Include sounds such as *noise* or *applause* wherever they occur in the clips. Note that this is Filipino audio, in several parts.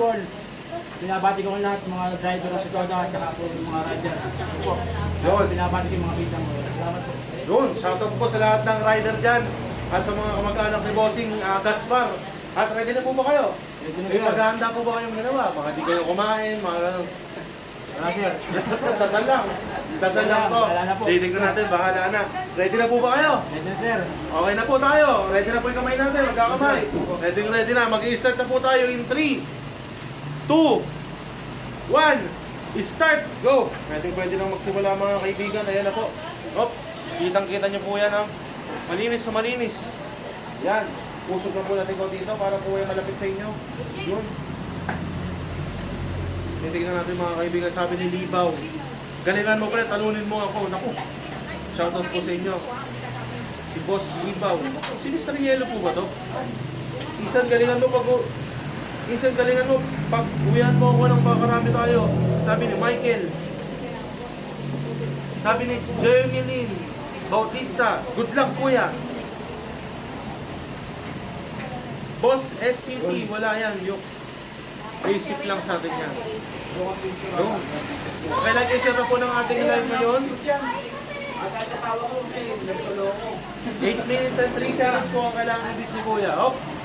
Paul. Binabati ko lahat mga driver sa Toda at saka po yung mga rider. Po. Yun. Binabati ko yung mga pisang mo. Salamat po. Yun, shoutout po sa lahat ng rider dyan at sa mga kamag-anak ni Bossing ah, Gaspar. At ready na po ba kayo? Ready na, May paghahanda po ba kayong ginawa? Baka di kayo kumain, mga ganun. Salamat sir. *laughs* Dasal, lang. Dasal lang po. Wala na natin, bahala na. Ready na po ba kayo? Ready na sir. Okay na po tayo. Ready na po yung kamay natin, magkakamay. Ready ready na. Mag-i-start na po tayo in 3, 2, 1, start! Go! Pwede pwede nang magsimula mga kaibigan. Ayan na po. Hop! Kitang-kita nyo po yan ha. Malinis sa malinis. Yan. Pusog na po natin ko dito para po yung malapit sa inyo. Yun. Titignan natin mga kaibigan. Sabi ni Libaw. Galingan mo pala, talunin mo ako. Naku. Shoutout po sa inyo. Si Boss Libaw. Si Mr. Yellow po ba to? Isan galingan mo pag Isan galingan mo pag uwihan mo ako ng makarami tayo. Sabi ni Michael. Sabi ni Jermeline Bautista. Good luck kuya. Boss SCT, wala yan. Yung basic lang sa atin yan. No. Okay, like i-share na po ng ating live ngayon. 8 minutes and 3 seconds po ang kailangan i-beat ni Kuya. Hop!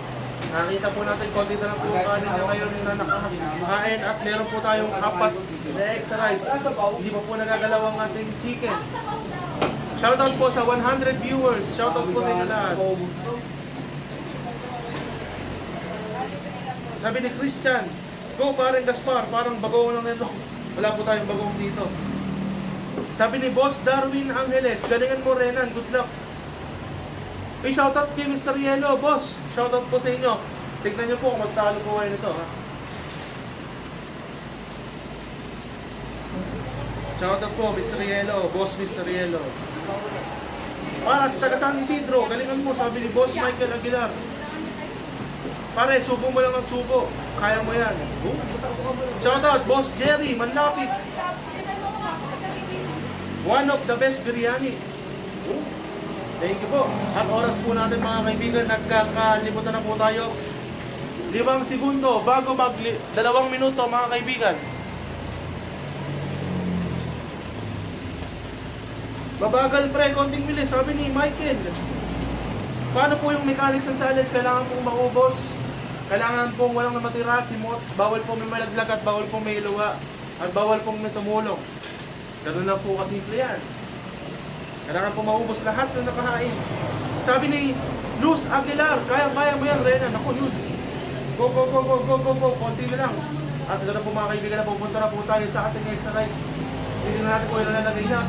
Nakita po natin, konti na lang po kanin na ngayon na nakakain at meron po tayong apat na extra rice. Hindi pa po nagagalaw ang ating chicken. Shoutout po sa 100 viewers. Shoutout po sa inyo lahat. Sabi ni Christian, Go parang Gaspar, parang bagong lang nito. Wala po tayong bagong dito. Sabi ni Boss Darwin Angeles, galingan mo Renan, good luck. Hey, shoutout kay Mr. Yellow, boss. Shoutout po sa inyo. Tignan niyo po kung magtalo po kayo nito, ha. Shoutout po, Mr. Yellow, boss Mr. Yellow. Para sa taga San Isidro, galingan mo, sabi ni Boss Michael Aguilar. Pare, subo mo lang ang subo. Kaya mo yan. Shoutout, Boss Jerry, manlapit. One of the best biryani. Thank you po. At oras po natin mga kaibigan, nagkakalimutan na po tayo. Limang segundo bago mag dalawang minuto mga kaibigan. Babagal pre, konting bilis. Sabi ni Michael. Paano po yung mechanics ng challenge? Kailangan pong maubos. Kailangan pong walang namatira, simot. Bawal pong may malaglag at bawal pong may luwa. At bawal pong may tumulong. Ganun lang po kasimple yan. Kailangan po maubos lahat ng nakahain. Sabi ni Luz Aguilar, kaya-kaya mo yan, Renan. Ako, yun. Go, go, go, go, go, go, go. Konti na lang. At ito na po mga kaibigan na pupunta na po tayo sa ating exercise. Tingnan natin kung ilan na nalagay na.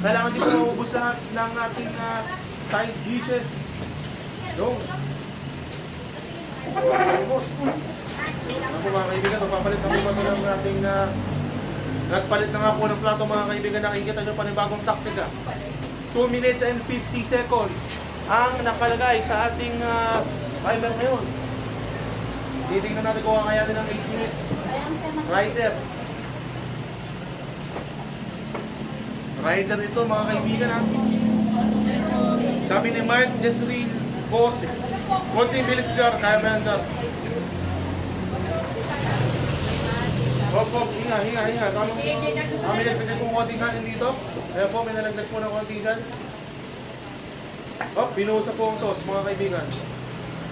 Kailangan din po maubos lahat ng ating ah, side dishes. Go. Ano po mga kaibigan, magpapalit na po ba ng ating ah, Nagpalit na nga po ng plato mga kaibigan, nakikita nyo pa ng bagong taktika. 2 minutes and 50 seconds ang nakalagay sa ating uh, timer ngayon. Titingnan natin kung kakayanin ng 8 minutes. Rider. Rider ito mga kaibigan ha. Sabi ni Mark Jesril Bose. Konting bilis jar, kaya ba Hop, hop, hinga, hinga, hinga. Tama mo. Kami nagdagdag po konti kanin dito. Ayan po, may nalagdag po ng konti dyan. Hop, pinusa po ang sauce, mga kaibigan.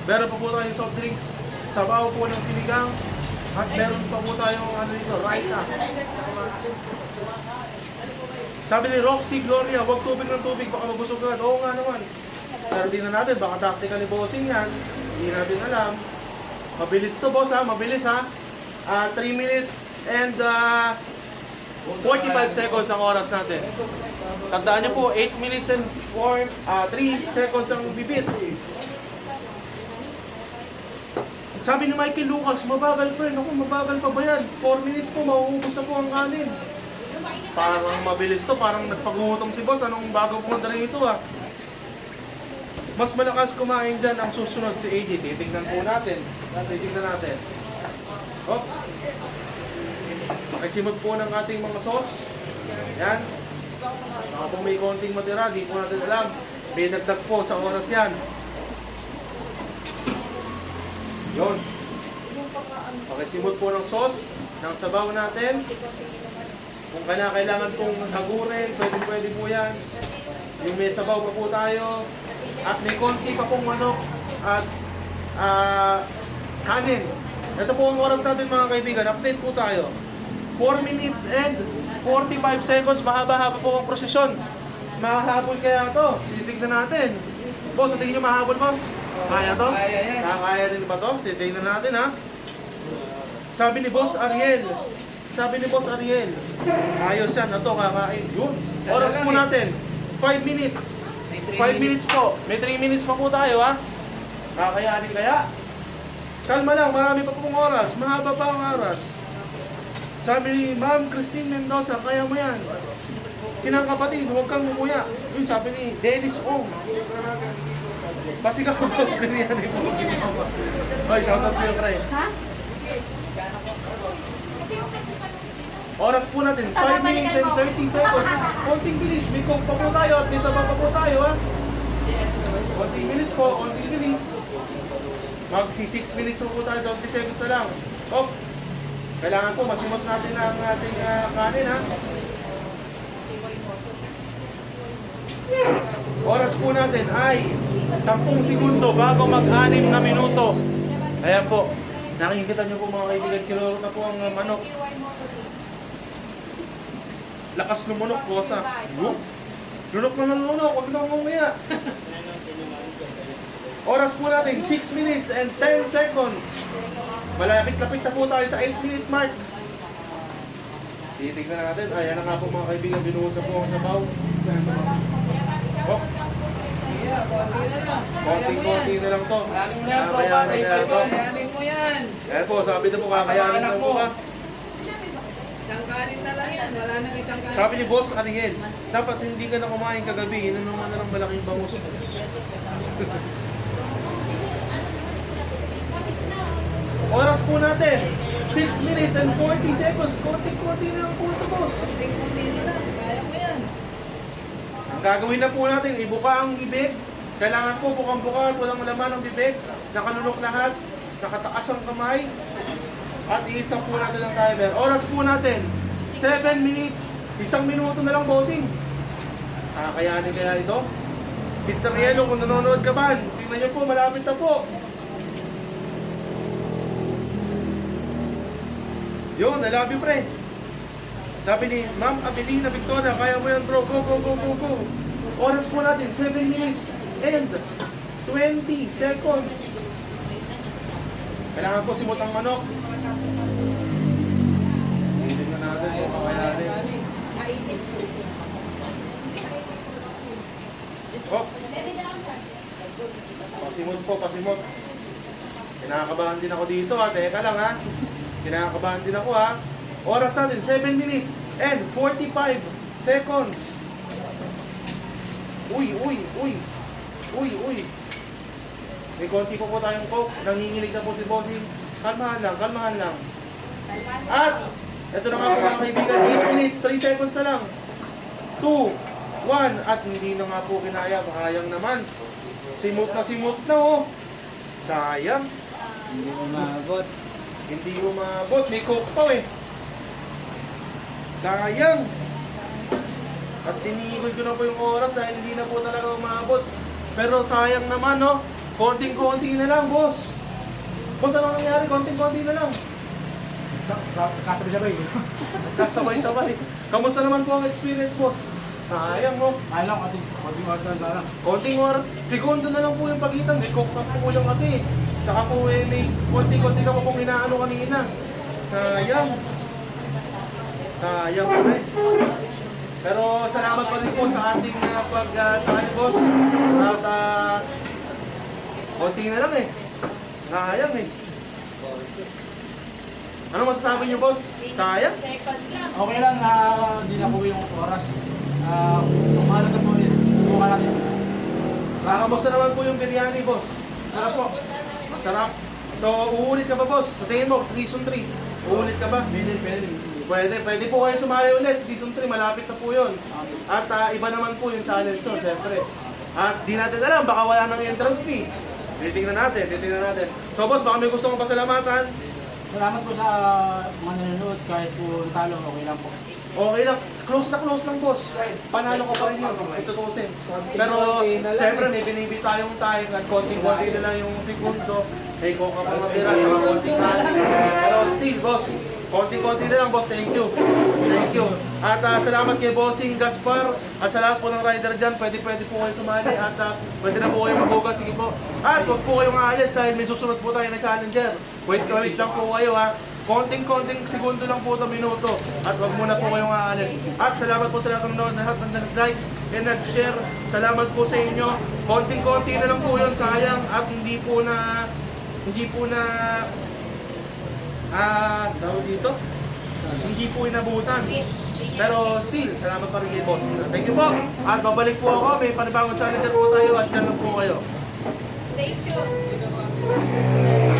Meron pa po tayong soft drinks. Sabaw po ng sinigang. At meron pa po tayong ano dito, raita. Sabi ni Roxy Gloria, huwag tubig ng tubig, baka mabusog agad. Oo nga naman. Pero di na natin, baka tactical ni bossing yan. Hindi natin alam. Mabilis to boss ha, mabilis ha. Ah, 3 minutes and ah, 45 seconds ang oras natin. Tandaan niyo po, 8 minutes and 4, ah, 3 seconds ang bibit. Sabi ni Michael Lucas, mabagal pa rin. Ako, mabagal pa ba yan? 4 minutes po, mauubos na po ang kanin. Parang mabilis to, parang nagpagutom si boss. Anong bago po na rin ito ah. Mas malakas kumain dyan ang susunod si AJ. Titignan po natin. Titignan natin. Hop. Pakisimot po ng ating mga sauce. Yan. Baka po may konting matira, di po natin alam. May nagdag po sa oras yan. Yun. Simot po ng sauce, ng sabaw natin. Kung kailangan pong hagurin, pwede pwede po yan. Yung may sabaw pa po tayo. At may konti pa pong manok at ah, kanin. Ito po ang oras natin mga kaibigan. Update po tayo. 4 minutes and 45 seconds. Mahaba-haba po ang prosesyon. Mahahabol kaya to? Titignan natin. Boss, sa tingin nyo mahabol, boss? Kaya to? Kaya yan. Kaya din ba to? Titignan natin ha. Sabi ni Boss Ariel. Sabi ni Boss Ariel. Ayos yan. Ito, kakain. Yun. Oras po eh. natin. 5 minutes. May 5 minutes po. May 3 minutes pa po tayo ha. Kakayanin kaya? Kalma lang, marami pa pong oras. Mahaba pa ang oras. Sabi ni Ma'am Christine Mendoza, kaya mo yan. Kinakapatid, huwag kang umuya. Yun sabi ni Dennis Ong. Pasigaw ko boss din yan. Ay, shoutout sa'yo, Kray. Oras po natin, 5 minutes and 30 seconds. Konting bilis, may coke pa po tayo at may sabaw pa po tayo ha. Konting bilis po, konting bilis. Magsi 6 minutes po, po tayo, 20 seconds na lang. Oh, kailangan po masimot natin ang ating ah, kanin ha. Oras po natin ay 10 segundo bago mag-anim na minuto. Ayan po. Nakikita niyo po mga kaibigan, kinurot na po ang ah, manok. Lakas lumunok po sa. Lunok? Lunok na ng lunok, huwag na umumaya. *laughs* Oras po natin, 6 minutes and 10 seconds. Malapit-lapit na po tayo sa 8 minute mark. Titignan natin. Ayan na nga po mga kaibigan, binuhusan po ang sabaw. Oh, konting-konti na lang to. Kakayanin mo yan, tropa. Mo yan. Ayan po, sabi na po, kakayanin na po ka. Isang kanin na lang yan. Wala nang isang kanin. Sabi ni Boss Ariel, dapat hindi ka na kumain kagabi, ka na ng malaking bangus. *laughs* Oras po natin, 6 minutes and 40 seconds. Konti-konti na lang po ito, boss. Konti-konti na lang. Kaya mo yan. Ang gagawin na po natin, ibuka ang bibig. Kailangan po bukang-buka at walang laman ang bibig. Nakalunok lahat. Nakataas ang kamay. At i-stop po natin ang timer. Oras po natin, 7 minutes. Isang minuto na lang, bossing. Kakayanin kaya ito? Mr. Yellow, kung nanonood ka man, tingnan niyo po, malapit na po. Yun, I love you, pre. Sabi ni Ma'am Abelina Victoria, kaya mo yan bro, go, go, go, go, go. Oras po natin, 7 minutes and 20 seconds. Kailangan po simot ang manok. Tingnan natin kung kakayanin. Oh. Pasimot po, pasimot. Kinakabahan din ako dito ha. Teka lang ha. Kinakabahan din ako ha. Oras natin, 7 minutes and 45 seconds. Uy, uy, uy. Uy, uy. May konti po po tayong coke. Nanginginig na po si Bossing. Kalmahan lang, kalmahan lang. At, ito na nga po mga kaibigan, 8 minutes, 3 seconds na lang. 2, 1, at hindi na nga po kinaya, makayang naman. Simot na simot na oh. Sayang. Hindi mo maabot. Hindi umabot. May coke pa eh. Sayang. At tinigil ko na po yung oras dahil hindi na po talaga umabot. Pero sayang naman no. Konting-konti na lang, boss. Boss, ano nangyari? Konting-konti na lang. Kasabay-sabay. Kasabay-sabay. Kamusta naman po ang experience, boss? Sayang mo. Kaya lang, ating konting oras na lang. Konting oras. Segundo na lang po yung pagitan. May coke pa po lang kasi. Tsaka po eh, may konti-konti ka pa pong inaano kanina. Sayang. Sayang po eh. Pero salamat pa rin po sa ating uh, pag uh, sa ating boss. At uh, konti na lang eh. Sayang eh. Ano masasabi niyo boss? Sayang? Okay lang na hindi na po yung oras. Kung ano na po yun, subukan natin. Kakamusta naman po yung biryani boss? Sarap po. Masarap. So, uulit ka ba boss? Sa tingin mo, sa season 3, uulit ka ba? Pwede, pwede. Pwede, pwede po kayo sumali ulit sa season 3, malapit na po yun. At ah, iba naman po yung challenge yun, syempre. At di natin alam, baka wala ng entrance fee. Titingnan natin, titingnan natin. So boss, baka may gusto mong pasalamatan. Salamat po sa mga nanonood kahit po talo, okay lang po. Okay lang, close na close lang boss. Panalo ko pa rin yun, ito tutusin. Pero siyempre may binibit tayong time at konting-konti na lang yung segundo. May coca pa matira, konting. Pero still boss, konting-konti na lang boss, thank you. Thank you. At ah, salamat kay Bossing Gaspar at sa lahat po ng rider dyan, pwede pwede po kayo sumali at ah, pwede na po kayo magbugas, sige po. At huwag po kayong aalis dahil may susunod po tayo na challenger. Wait, wait lang po kayo ha. Konting-konting segundo lang po ito minuto at wag muna po kayong aalis. At salamat po sa lahat ng nanonood, lahat ng nag-like and nag-share. Salamat po sa inyo. Konting-konti na lang po yun, sayang at hindi po na hindi po na ah, tawag dito. Hindi po inabutan. Pero still, salamat pa rin kay boss. Thank you po. At babalik po ako. May panibagong challenger po tayo at dyan lang po kayo. Stay tuned.